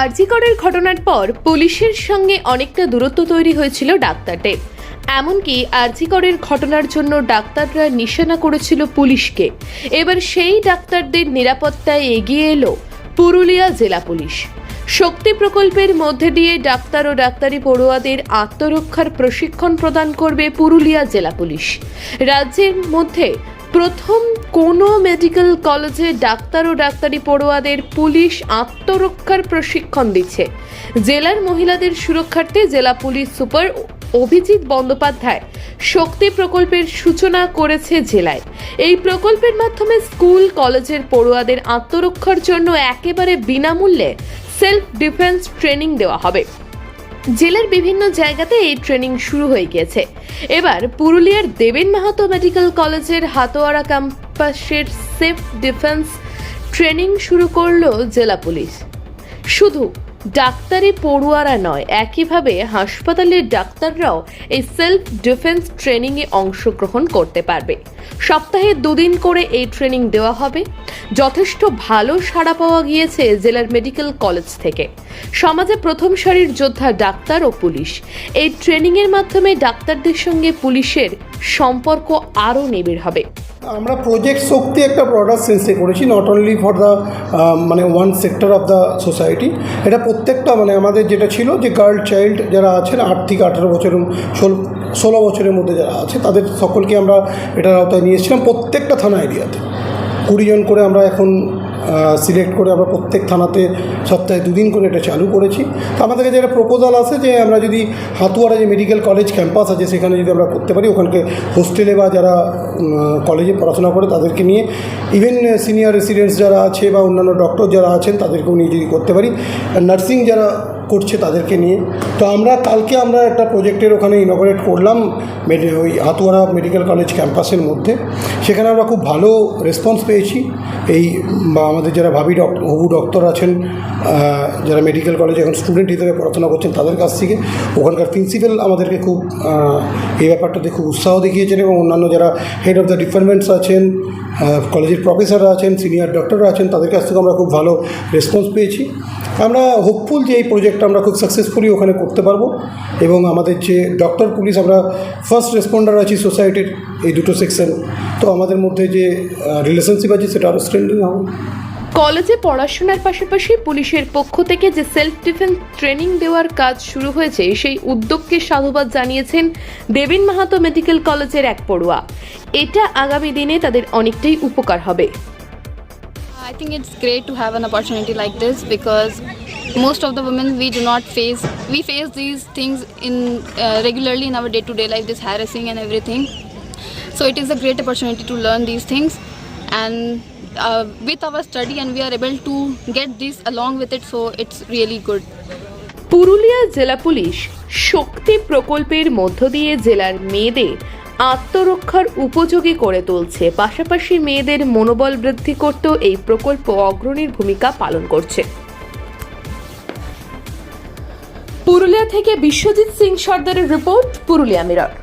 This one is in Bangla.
আরজিকরের ঘটনার পর পুলিশের সঙ্গে অনেকটা দূরত্ব তৈরি হয়েছিল ডাক্তারদের। এমনকি আরজিকরের ঘটনার জন্য ডাক্তাররা নিশানা করেছিল পুলিশকে। এবার সেই ডাক্তারদের নিরাপত্তায় এগিয়ে এলো পুরুলিয়া জেলা পুলিশ। শক্তি প্রকল্পের মধ্যে দিয়ে ডাক্তার ও ডাক্তারি পড়ুয়াদের আত্মরক্ষার প্রশিক্ষণ প্রদান করবে পুরুলিয়া জেলা পুলিশ। রাজ্যের মধ্যে প্রথম কোনো মেডিকেল কলেজে ডাক্তার ও ডাক্তারি পড়ুয়াদের পুলিশ আত্মরক্ষার প্রশিক্ষণ দিচ্ছে। জেলার মহিলাদের সুরক্ষার্থে জেলা পুলিশ সুপার অভিজিৎ বন্দ্যোপাধ্যায় শক্তি প্রকল্পের সূচনা করেছে জেলায়। এই প্রকল্পের মাধ্যমে স্কুল, কলেজের পড়ুয়াদের আত্মরক্ষার জন্য একেবারে বিনামূল্যে সেলফ ডিফেন্স ট্রেনিং দেওয়া হবে। জেলার বিভিন্ন জায়গাতে এই ট্রেনিং শুরু হয়ে গিয়েছে। এবার পুরুলিয়ার দেবেন মাহাতো মেডিকেল কলেজের হাতোয়ারা ক্যাম্পাসের সেফ ডিফেন্স ট্রেনিং শুরু করল জেলা পুলিশ। শুধু ডাক্তারি পড়ুয়ারা নয়, একইভাবে হাসপাতালের ডাক্তাররাও এই সেলফ ডিফেন্স ট্রেনিংয়ে অংশগ্রহণ করতে পারবে। সপ্তাহে দুদিন করে এই ট্রেনিং দেওয়া হবে। যথেষ্ট ভালো সাড়া পাওয়া গিয়েছে জেলার মেডিকেল কলেজ থেকে। সমাজে প্রথম সারির যোদ্ধা ডাক্তার ও পুলিশ। এই ট্রেনিংয়ের মাধ্যমে ডাক্তারদের সঙ্গে পুলিশের সম্পর্ক আরও নিবিড় হবে। আমরা প্রজেক্ট শক্তি একটা প্রোডাক্ট সেন্সে করেছি নট অনলি ফর দ্য মানে one sector of the society এটা প্রত্যেকটা মানে আমাদের যেটা ছিল যে গার্ল চাইল্ড যারা আছেন, আট থেকে আঠারো বছর ষোলো ষোলো বছরের মধ্যে যারা আছে, তাদের সকলকে আমরা এটার আওতায় নিয়ে এসেছিলাম প্রত্যেকটা থানা এরিয়াতে। কুড়িজন করে আমরা এখন সিলেক্ট করে আমরা প্রত্যেক থানাতে সপ্তাহে দুদিন করে এটা চালু করেছি। তো আমাদের কাছে একটা প্রপোজাল আছে যে আমরা যদি হাতুয়ারা যে মেডিকেল কলেজ ক্যাম্পাস আছে, সেখানে যদি আমরা করতে পারি, ওখানকে হোস্টেলে বা যারা কলেজে পড়াশোনা করে, তাদেরকে নিয়ে ইভেন সিনিয়র রেসিডেন্টস যারা আছে বা অন্যান্য ডক্টর যারা আছেন, তাদেরকেও নিয়ে যদি করতে পারি। নার্সিং যারা করছে তাদেরকে নিয়ে। তো আমরা কালকে আমরা একটা প্রজেক্টের ওখানে ইনগ্রেট করলাম ওই হাতুয়ারা মেডিকেল কলেজ ক্যাম্পাসের মধ্যে। সেখানে আমরা খুব ভালো রেসপন্স পেয়েছি। এই বা আমাদের যারা ভাবি ডক্টর হবু ডক্টর আছেন যারা মেডিকেল কলেজে এখন স্টুডেন্ট হিসেবে পড়াশোনা করছেন তাদের কাছ থেকে ওখানকার প্রিন্সিপাল আমাদেরকে খুব এই ব্যাপারটাতে খুব উৎসাহ দেখিয়েছেন এবং অন্যান্য যারা হেড অফ দ্য ডিপার্টমেন্টস আছেন কলেজের প্রফেসররা আছেন সিনিয়র ডক্টররা আছেন, তাদের কাছ থেকে আমরা খুব ভালো রেসপন্স পেয়েছি। আমরা হোপফুল যে এই প্রজেক্টটা আমরা খুব সাকসেসফুলি ওখানে করতে পারব। এবং আমাদের যে ডক্টর পুলিশ আমরা ফার্স্ট রেসপন্ডার আছি সোসাইটির এই দুটো সেকশন তো আমাদের মধ্যে যে রিলেশনশিপ আছে সেটা আরও স্ট্রেন্ডিং হবে। কলেজে পড়াশোনার পাশাপাশি পুলিশের পক্ষ থেকে যে সেলফ ডিফেন্স ট্রেনিং দেওয়ার কাজ শুরু হয়েছে সেই উদ্যোগকে সাধুবাদ জানিয়েছেন দেবেন মাহাতো মেডিকেল কলেজের এক পড়ুয়া। এটা আগামী দিনে তাদের অনেকটাই উপকার হবে। I think it's great to have an opportunity like this because most of the women we do not face we face these things in uh, regularly in our day-to-day life this harassing and everything so it is a great opportunity to learn these things and uh, with our study and we are able to get this along with it so it's really good Purulia জেলা পুলিশ শক্তি প্রকল্পের মধ্য দিয়ে জেলার মেয়েদের আত্মরক্ষার উপযোগী করে তুলছে পাশাপাশি মেয়েদের মনোবল বৃদ্ধি করতেও এই প্রকল্প অগ্রণীর ভূমিকা পালন করছে পুরুলিয়া থেকে বিশ্বজিৎ সিং সর্দারের রিপোর্ট পুরুলিয়া মিরর।